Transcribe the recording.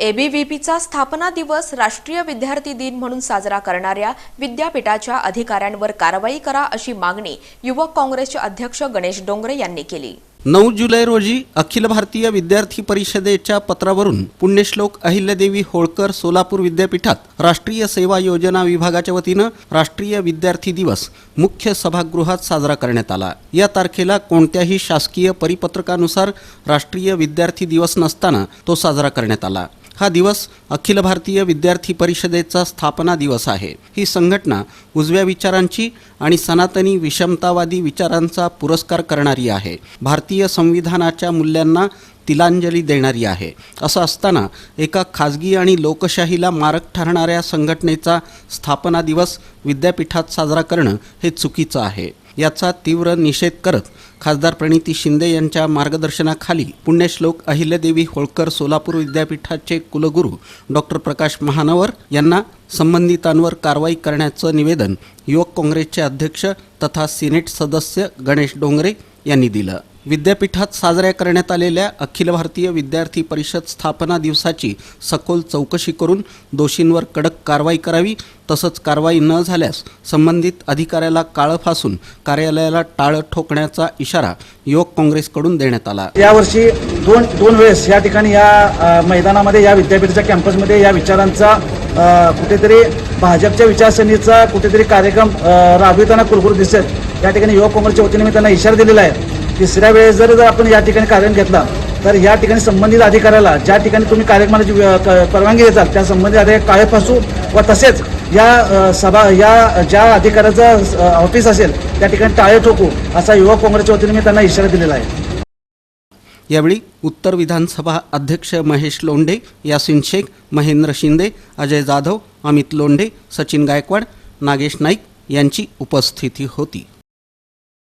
एबीव्हीपीचा स्थापना दिवस राष्ट्रीय विद्यार्थी दिन म्हणून साजरा करणाऱ्या विद्यापीठाच्या अधिकाऱ्यांवर कारवाई करा अशी मागणी युवक काँग्रेसचे अध्यक्ष गणेश डोंगरे यांनी केली. नऊ जुलै रोजी अखिल भारतीय विद्यार्थी परिषदेच्या पत्रावरून पुण्यश्लोक अहिल्यादेवी होळकर सोलापूर विद्यापीठात राष्ट्रीय सेवा योजना विभागाच्या वतीनं राष्ट्रीय विद्यार्थी दिवस मुख्य सभागृहात साजरा करण्यात आला. या तारखेला कोणत्याही शासकीय परिपत्रकानुसार राष्ट्रीय विद्यार्थी दिवस नसताना तो साजरा करण्यात आला. हा दिवस अखिल भारतीय विद्यार्थी परिषदेचा स्थापना दिवस आहे. ही संघटना उजव्या विचारांची आणि सनातनी विषमतावादी विचारांचा पुरस्कार करणारी आहे. भारतीय संविधानाच्या मूल्यांना तिलांजली देणारी आहे. असं असताना एका खाजगी आणि लोकशाहीला मारक ठरणाऱ्या संघटनेचा स्थापना दिवस विद्यापीठात साजरा करणं हे चुकीचं आहे. याचा तीव्र निषेध करत खासदार प्रणिती शिंदे यांच्या मार्गदर्शनाखाली पुण्यश्लोक अहिल्यादेवी होळकर सोलापूर विद्यापीठाचे कुलगुरू डॉक्टर प्रकाश महानवर यांना संबंधितांवर कारवाई करण्याचं निवेदन युवक काँग्रेसचे अध्यक्ष तथा सिनेट सदस्य गणेश डोंगरे यांनी दिलं. विद्यापीठात साजऱ्या करण्यात आलेल्या अखिल भारतीय विद्यार्थी परिषद स्थापना दिवसाची सखोल चौकशी करून दोषींवर कडक कारवाई करावी तसंच कारवाई न झाल्यास संबंधित अधिकाऱ्याला काळं फासून कार्यालयाला टाळं ठोकण्याचा इशारा युवक काँग्रेसकडून देण्यात आला. यावर्षी दोन दोन वेळेस या ठिकाणी या मैदानामध्ये या विद्यापीठाच्या कॅम्पसमध्ये या विचारांचा कुठेतरी भाजपच्या विचारसरणीचा कुठेतरी कार्यक्रम राबविताना कुरकुर दिसत. या ठिकाणी युवक काँग्रेसच्या वतीने मी त्यांना इशारा दिलेला आहे. तिसऱ्या वेळेस जर जर आपण या ठिकाणी कार्यक्रम घेतला तर या ठिकाणी संबंधित अधिकाऱ्याला ज्या ठिकाणी तुम्ही कार्यक्रमाची क- परवानगी देतात त्या संबंधित अधिकारी काळे फासू व तसेच या सभा या ज्या अधिकाऱ्याचं ऑफिस असेल त्या ठिकाणी टाळे ठोकू असा युवक काँग्रेसच्या वतीने मी त्यांना इशारा दिलेला आहे. यावेळी उत्तर विधानसभा अध्यक्ष महेश लोंढे यासिन शेख महेंद्र शिंदे अजय जाधव अमित लोंढे सचिन गायकवाड नागेश नाईक यांची उपस्थिती होती.